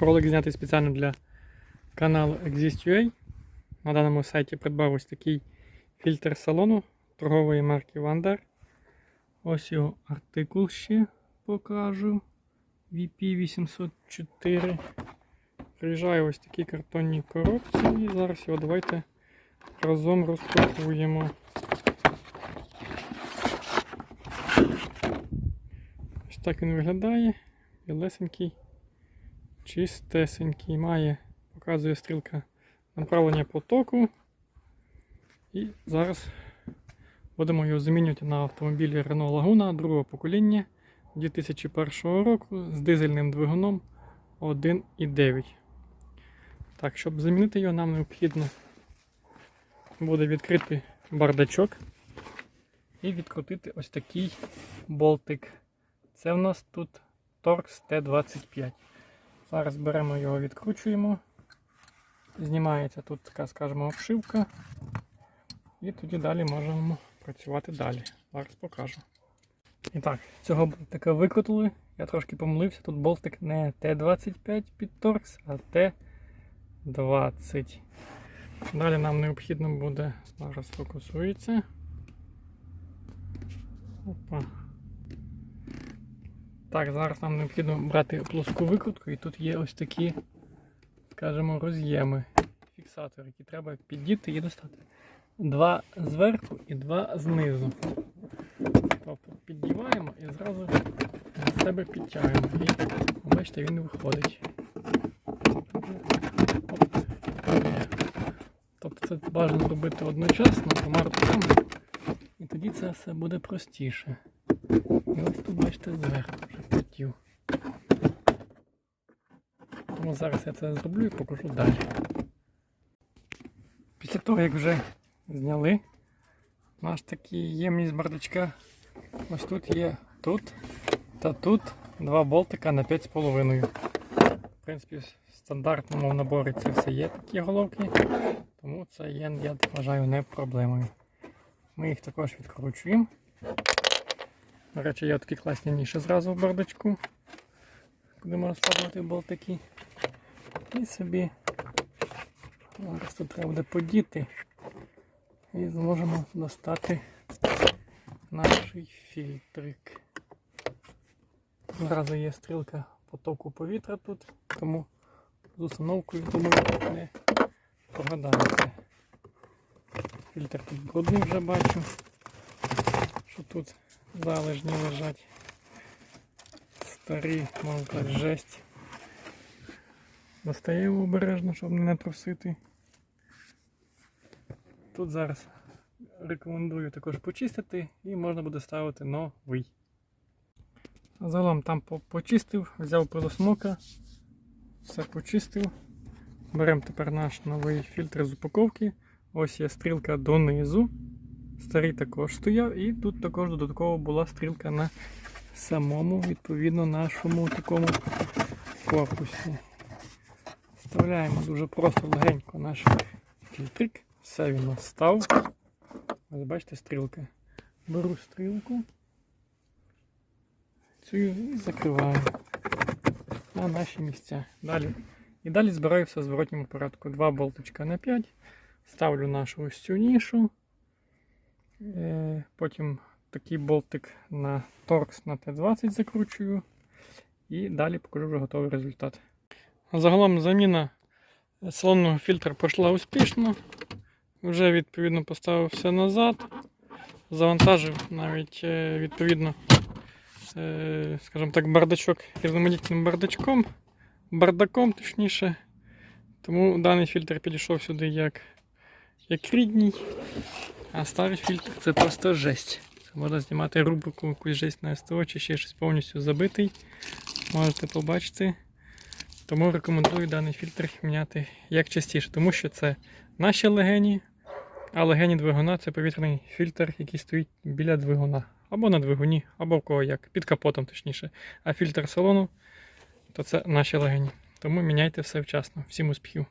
Ролик знятий спеціально для каналу Exist.ua. На даному сайті придбав ось такий фільтр салону торгової марки Вандар. Ось його артикул ще покажу. VP804. Приїжджає ось такі картонні коробці. І зараз його давайте разом розпакуємо. Ось так він виглядає. Білесенький, чистесенький. Має, показує стрілка направлення потоку. І зараз будемо його замінювати на автомобілі Renault Laguna другого покоління 2001 року з дизельним двигуном 1,9. Так, щоб замінити його, нам необхідно буде відкрити бардачок і відкрутити ось такий болтик. Це в нас тут Torx T25. Зараз беремо його, відкручуємо. Знімається тут така, скажімо, обшивка. І тоді далі можемо працювати далі. Зараз покажу. І так, цього болтика викрутили. Я трошки помилився. Тут болтик не Т25 під торкс, а Т20. Далі нам необхідно буде, зараз фокусується. Опа. Так, зараз нам необхідно брати плоску викрутку, і тут є ось такі, скажімо, роз'єми, фіксатори, які треба піддіти і достати. Два зверху і два знизу. Тобто піднімаємо і зразу на себе підтягуємо. І бачите, він виходить. Оп. Тобто це бажано робити одночасно, двома. І тоді це все буде простіше. І ось тут, бачите, зверху вже хотів. Тому зараз я це зроблю і покажу далі. Після того, як вже зняли наш такий ємність бардачка, ось тут є тут та тут два болтика на 5,5. В принципі, в стандартному наборі це все є такі головки, тому це є, я вважаю, не проблемою. Ми їх також відкручуємо. До речі, є такі класні ніші зразу в бардачку, куди можна складувати болтики. І собі зараз тут треба буде подіти і зможемо достати наш фільтрик. Зразу є стрілка потоку повітря тут, тому з установкою думаю не прогадається. Фільтр тут брудний вже бачу, що тут залежні лежать. Старі, сказати, жесть. Достаємо обережно, щоб не натрусити. Тут зараз рекомендую також почистити і можна буде ставити новий. Загалом там почистив, взяв пилосмока, все почистив. Беремо тепер наш новий фільтр з упаковки. Ось є стрілка донизу. Старий також стояв, і тут також додатково була стрілка на самому, відповідно, нашому такому корпусі. Вставляємо дуже просто легенько наш фільтрик. Все він нас став. Ось бачите стрілка. Беру стрілку. Цю і закриваю на наші місця. Далі. І далі збираю все в зворотньому порядку. Два болтичка на 5. Ставлю нашу ось цю нішу. Е, Потім такий болтик на торкс на Т20 закручую. І далі покажу вже готовий результат. Загалом заміна салонного фільтра пройшла успішно. Вже відповідно поставив все назад. Завантажив навіть е, відповідно, е, скажімо так, бардачок різноманітним бардачком, бардаком точніше. Тому даний фільтр підійшов сюди як, як рідній, а старий фільтр це просто жесть. Це можна знімати рубрику якусь жесть на СТО чи ще щось повністю забитий. Можете побачити. Тому рекомендую даний фільтр міняти як частіше, тому що це наші легені, а легені двигуна це повітряний фільтр, який стоїть біля двигуна. Або на двигуні, або в кого як, під капотом точніше. А фільтр салону то це наші легені. Тому міняйте все вчасно. Всім успіхів!